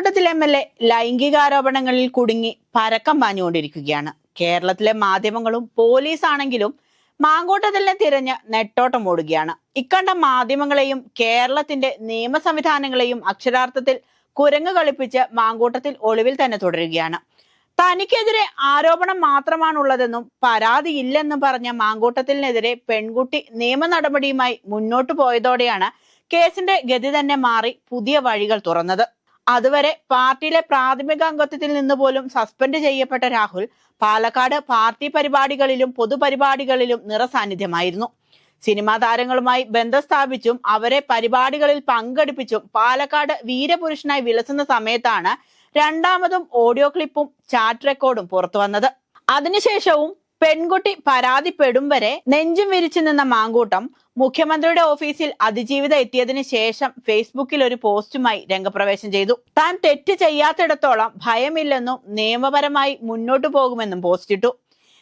Mamkootathil M L A ലൈംഗികാരോപണങ്ങളിൽ കുടുങ്ങി പരക്കം പാഞ്ഞുകൊണ്ടിരിക്കുകയാണ്. കേരളത്തിലെ മാധ്യമങ്ങളും പോലീസ് ആണെങ്കിലും മാങ്കൂട്ടത്തിലിനെ തിരഞ്ഞ് നെട്ടോട്ടം ഓടുകയാണ് ഇക്കണ്ട മാധ്യമങ്ങളെയും കേരളത്തിന്റെ നിയമ സംവിധാനങ്ങളെയും അക്ഷരാർത്ഥത്തിൽ കുരങ്ങ് കളിപ്പിച്ച് മാങ്കൂട്ടത്തിൽ ഒളിവിൽ തന്നെ തുടരുകയാണ്. തനിക്കെതിരെ ആരോപണം മാത്രമാണുള്ളതെന്നും പരാതിയില്ലെന്നും പറഞ്ഞ മാങ്കൂട്ടത്തിനെതിരെ പെൺകുട്ടി നിയമ നടപടിയുമായി മുന്നോട്ടു പോയതോടെയാണ് കേസിന്റെ ഗതി തന്നെ മാറി പുതിയ വഴികൾ തുറന്നത്. അതുവരെ പാർട്ടിയിലെ പ്രാഥമിക അംഗത്വത്തിൽ നിന്ന് പോലും സസ്പെൻഡ് ചെയ്യപ്പെട്ട രാഹുൽ പാലക്കാട് പാർട്ടി പരിപാടികളിലും പൊതുപരിപാടികളിലും നിറസാന്നിധ്യമായിരുന്നു. സിനിമാ താരങ്ങളുമായി ബന്ധം സ്ഥാപിച്ചും അവരെ പരിപാടികളിൽ പങ്കെടുപ്പിച്ചും പാലക്കാട് വീരപുരുഷനായി വിലസുന്ന സമയത്താണ് രണ്ടാമതും ഓഡിയോ ക്ലിപ്പും ചാറ്റ് റെക്കോർഡും പുറത്തു വന്നത് അതിനുശേഷവും പെൺകുട്ടി പരാതിപ്പെടും വരെ നെഞ്ചും വിരിച്ചു നിന്ന മാങ്കൂട്ടം മുഖ്യമന്ത്രിയുടെ ഓഫീസിൽ അതിജീവിത എത്തിയതിനു ശേഷം ഫേസ്ബുക്കിൽ ഒരു പോസ്റ്റുമായി രംഗപ്രവേശം ചെയ്തു. താൻ തെറ്റ് ചെയ്യാത്തിടത്തോളം ഭയമില്ലെന്നും നിയമപരമായി മുന്നോട്ടു പോകുമെന്നും പോസ്റ്റിട്ടു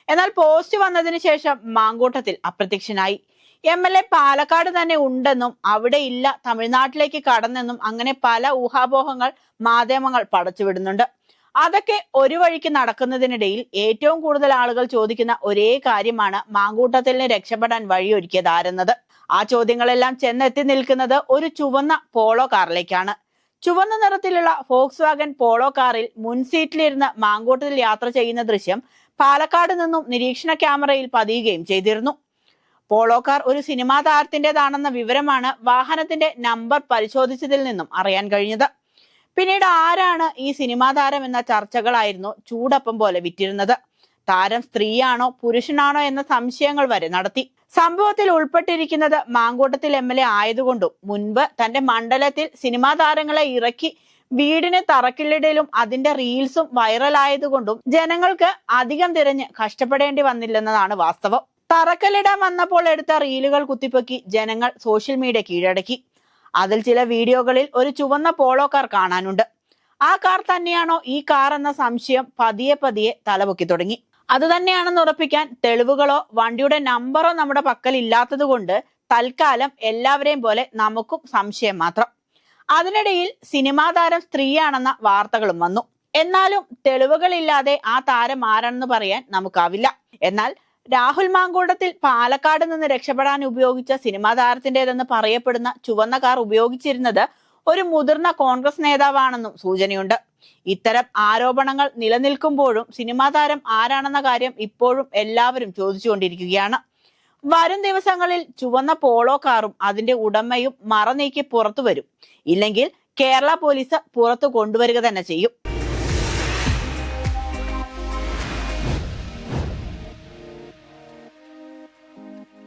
എന്നാൽ പോസ്റ്റ് വന്നതിന് ശേഷം മാങ്കൂട്ടത്തിൽ അപ്രത്യക്ഷനായി. എം എൽ എ പാലക്കാട് തന്നെ ഉണ്ടെന്നും അവിടെ ഇല്ല തമിഴ്നാട്ടിലേക്ക് കടന്നെന്നും അങ്ങനെ പല ഊഹാപോഹങ്ങൾ മാധ്യമങ്ങൾ പടച്ചുവിടുന്നുണ്ട്. അതൊക്കെ ഒരു വഴിക്ക് നടക്കുന്നതിനിടയിൽ ഏറ്റവും കൂടുതൽ ആളുകൾ ചോദിക്കുന്ന ഒരേ കാര്യമാണ് മാങ്കൂട്ടത്തിലിന് രക്ഷപ്പെടാൻ വഴിയൊരുക്കിയത് ആരെന്നത് ആ ചോദ്യങ്ങളെല്ലാം ചെന്നെത്തി നിൽക്കുന്നത് ഒരു ചുവന്ന പോളോ കാറിലേക്കാണ്. ചുവന്ന നിറത്തിലുള്ള ഫോക്സ് വാഗൻ പോളോ കാറിൽ മുൻ സീറ്റിലിരുന്ന് മാങ്കൂട്ടത്തിൽ യാത്ര ചെയ്യുന്ന ദൃശ്യം പാലക്കാട് നിന്നും നിരീക്ഷണ ക്യാമറയിൽ പതിയുകയും ചെയ്തിരുന്നു. പോളോ കാർ ഒരു സിനിമാ താരത്തിന്റേതാണെന്ന വിവരമാണ് വാഹനത്തിന്റെ നമ്പർ പരിശോധിച്ചതിൽ നിന്നും അറിയാൻ കഴിഞ്ഞത്. പിന്നീട് ആരാണ് ഈ സിനിമാ താരം എന്ന ചർച്ചകളായിരുന്നു ചൂടപ്പം പോലെ വിറ്റിരുന്നത്. താരം സ്ത്രീയാണോ പുരുഷനാണോ എന്ന സംശയങ്ങൾ വരെ നടത്തി. സംഭവത്തിൽ ഉൾപ്പെട്ടിരിക്കുന്നത് മാങ്കൂട്ടത്തിൽ എം എൽ എ ആയതുകൊണ്ടും മുൻപ് തന്റെ മണ്ഡലത്തിൽ സിനിമാ താരങ്ങളെ ഇറക്കി വീടിന് തറക്കില്ലിടയിലും അതിന്റെ റീൽസും വൈറലായതുകൊണ്ടും ജനങ്ങൾക്ക് അധികം തിരഞ്ഞ് കഷ്ടപ്പെടേണ്ടി വന്നില്ലെന്നതാണ് വാസ്തവം. തറക്കല്ലിടാൻ വന്നപ്പോൾ എടുത്ത റീലുകൾ കുത്തിപ്പൊക്കി ജനങ്ങൾ സോഷ്യൽ മീഡിയ കീഴടക്കി. അതിൽ ചില വീഡിയോകളിൽ ഒരു ചുവന്ന പോളോ കാർ കാണാനുണ്ട്. ആ കാർ തന്നെയാണോ ഈ കാർ എന്ന സംശയം പതിയെ പതിയെ തലപൊക്കി തുടങ്ങി. അത് തന്നെയാണെന്ന് ഉറപ്പിക്കാൻ തെളിവുകളോ വണ്ടിയുടെ നമ്പറോ നമ്മുടെ പക്കൽ ഇല്ലാത്തത് കൊണ്ട് തൽക്കാലം എല്ലാവരെയും പോലെ നമുക്കും സംശയം മാത്രം. അതിനിടയിൽ സിനിമാ താരം സ്ത്രീയാണെന്ന വാർത്തകളും വന്നു. എന്നാലും തെളിവുകളില്ലാതെ ആ താരം ആരാണെന്ന് പറയാൻ നമുക്കാവില്ല. എന്നാൽ രാഹുൽ മാങ്കൂടത്തിൽ പാലക്കാട് നിന്ന് രക്ഷപ്പെടാൻ ഉപയോഗിച്ച സിനിമാ താരത്തിന്റേതെന്ന് പറയപ്പെടുന്ന ചുവന്ന കാർ ഉപയോഗിച്ചിരുന്നത് ഒരു മുതിർന്ന കോൺഗ്രസ് നേതാവാണെന്നും സൂചനയുണ്ട്. ഇത്തരം ആരോപണങ്ങൾ നിലനിൽക്കുമ്പോഴും സിനിമാ താരം ആരാണെന്ന കാര്യം ഇപ്പോഴും എല്ലാവരും ചോദിച്ചുകൊണ്ടിരിക്കുകയാണ്. വരും ദിവസങ്ങളിൽ ചുവന്ന പോളോ കാറും അതിന്റെ ഉടമയും മറനീക്കി പുറത്തു വരും. ഇല്ലെങ്കിൽ കേരള പോലീസ് പുറത്തു കൊണ്ടുവരിക തന്നെ ചെയ്യും.